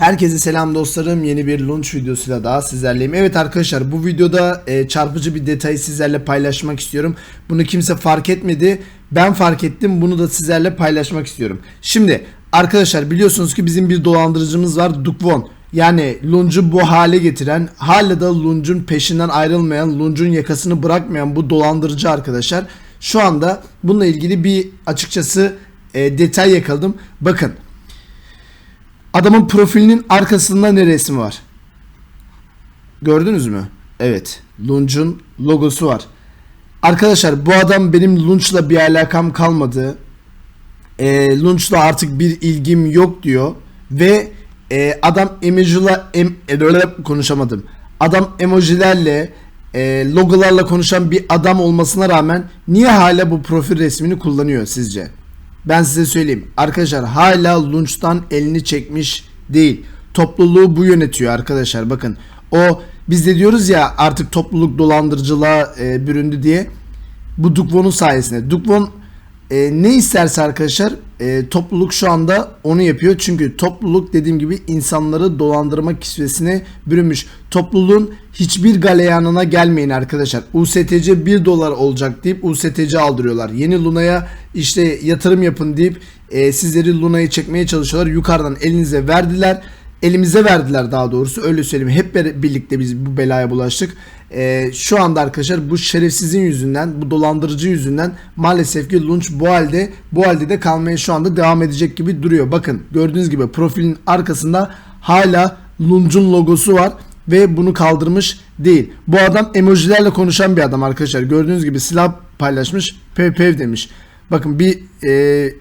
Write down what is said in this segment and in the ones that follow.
Herkese selam dostlarım. Yeni bir launch videosuyla daha sizlerleyim. Evet arkadaşlar bu videoda e, çarpıcı bir detayı sizlerle paylaşmak istiyorum. Bunu kimse fark etmedi. Ben fark ettim. Bunu da sizlerle paylaşmak istiyorum. Şimdi arkadaşlar biliyorsunuz ki bizim bir dolandırıcımız var. Dukvon. Yani Lunch'u bu hale getiren, hala da Lunch'un peşinden ayrılmayan, Lunch'un yakasını bırakmayan bu dolandırıcı arkadaşlar. Şu anda bununla ilgili bir açıkçası e, detay yakaladım. Bakın. Adamın profilinin arkasında ne resmi var? Gördünüz mü? Evet. Lunch'un logosu var. Arkadaşlar bu adam benim Lunch'la bir alakam kalmadı. E, Lunch'la artık bir ilgim yok diyor. Ve e, adam emoji'la em, e, konuşamadım. Adam emojilerle e, logolarla konuşan bir adam olmasına rağmen niye hala bu profil resmini kullanıyor sizce? Ben size söyleyeyim. Arkadaşlar hala Lunch'tan elini çekmiş değil. Topluluğu bu yönetiyor arkadaşlar. Bakın o biz de diyoruz ya artık topluluk dolandırıcılığa e, büründü diye. Bu Dukvon'un sayesinde. Dukvon e, ne isterse arkadaşlar e, topluluk şu anda onu yapıyor. Çünkü topluluk dediğim gibi insanları dolandırma kisvesine bürünmüş. Topluluğun hiçbir galeyanına gelmeyin arkadaşlar. USTC 1 dolar olacak deyip USTC aldırıyorlar. Yeni Luna'ya işte yatırım yapın deyip e, sizleri Luna'yı çekmeye çalışıyorlar. Yukarıdan elinize verdiler elimize verdiler daha doğrusu öyle söyleyeyim. Hep birlikte biz bu belaya bulaştık. Ee, şu anda arkadaşlar bu şerefsizin yüzünden, bu dolandırıcı yüzünden maalesef ki Lunch bu halde bu halde de kalmaya şu anda devam edecek gibi duruyor. Bakın gördüğünüz gibi profilin arkasında hala Lunch'un logosu var ve bunu kaldırmış değil. Bu adam emojilerle konuşan bir adam arkadaşlar. Gördüğünüz gibi silah paylaşmış. Pev pev demiş. Bakın bir e,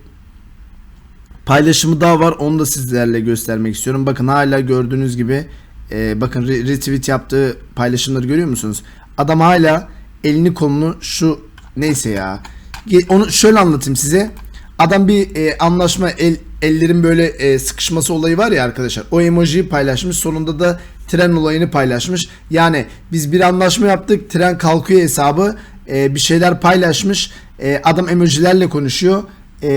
paylaşımı daha var. Onu da sizlerle göstermek istiyorum. Bakın hala gördüğünüz gibi e, bakın re- retweet yaptığı paylaşımları görüyor musunuz? Adam hala elini kolunu şu neyse ya. Onu şöyle anlatayım size. Adam bir e, anlaşma el ellerin böyle e, sıkışması olayı var ya arkadaşlar. O emojiyi paylaşmış. Sonunda da tren olayını paylaşmış. Yani biz bir anlaşma yaptık. Tren kalkıyor hesabı. E, bir şeyler paylaşmış. E, adam emojilerle konuşuyor e,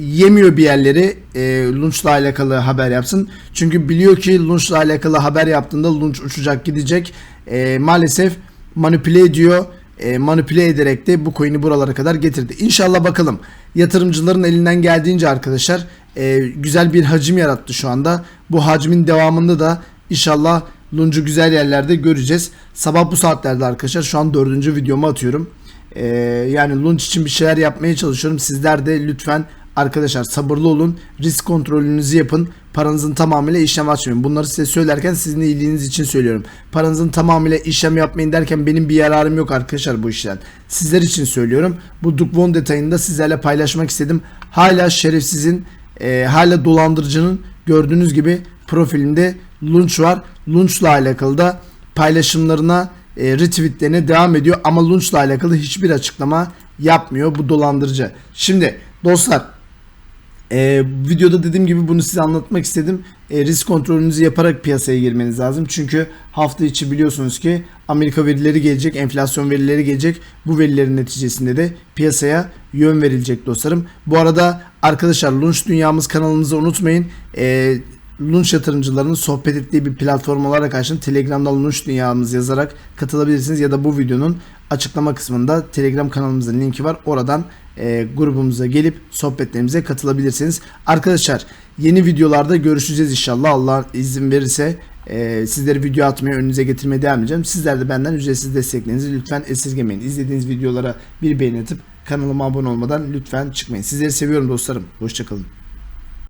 yemiyor bir yerleri e, Lunch'la alakalı haber yapsın. Çünkü biliyor ki Lunch'la alakalı haber yaptığında Lunch uçacak gidecek. E, maalesef manipüle ediyor. E, manipüle ederek de bu coin'i buralara kadar getirdi. İnşallah bakalım. Yatırımcıların elinden geldiğince arkadaşlar e, güzel bir hacim yarattı şu anda. Bu hacmin devamında da inşallah Lunch'u güzel yerlerde göreceğiz. Sabah bu saatlerde arkadaşlar şu an dördüncü videomu atıyorum. Ee, yani launch için bir şeyler yapmaya çalışıyorum. Sizler de lütfen arkadaşlar sabırlı olun. Risk kontrolünüzü yapın. Paranızın tamamıyla işlem açmayın. Bunları size söylerken sizin iyiliğiniz için söylüyorum. Paranızın tamamıyla işlem yapmayın derken benim bir yararım yok arkadaşlar bu işten. Sizler için söylüyorum. Bu Dukvon detayını da sizlerle paylaşmak istedim. Hala şerefsizin, e, hala dolandırıcının gördüğünüz gibi profilinde Lunch var. Lunch'la alakalı da paylaşımlarına e, retweetlerine devam ediyor ama Lunch'la alakalı hiçbir açıklama yapmıyor bu dolandırıcı. Şimdi dostlar e, videoda dediğim gibi bunu size anlatmak istedim. E, risk kontrolünüzü yaparak piyasaya girmeniz lazım. Çünkü hafta içi biliyorsunuz ki Amerika verileri gelecek, enflasyon verileri gelecek. Bu verilerin neticesinde de piyasaya yön verilecek dostlarım. Bu arada arkadaşlar Lunch Dünyamız kanalımızı unutmayın. E, Lunch yatırımcılarının sohbet ettiği bir platform olarak açın. Telegram'da Lunch Dünyamız yazarak katılabilirsiniz ya da bu videonun açıklama kısmında Telegram kanalımızın linki var. Oradan e, grubumuza gelip sohbetlerimize katılabilirsiniz. Arkadaşlar yeni videolarda görüşeceğiz inşallah. Allah izin verirse e, sizleri video atmaya önünüze getirmeye devam edeceğim. Sizler de benden ücretsiz desteklerinizi lütfen esirgemeyin. İzlediğiniz videolara bir beğeni atıp kanalıma abone olmadan lütfen çıkmayın. Sizleri seviyorum dostlarım. Hoşçakalın.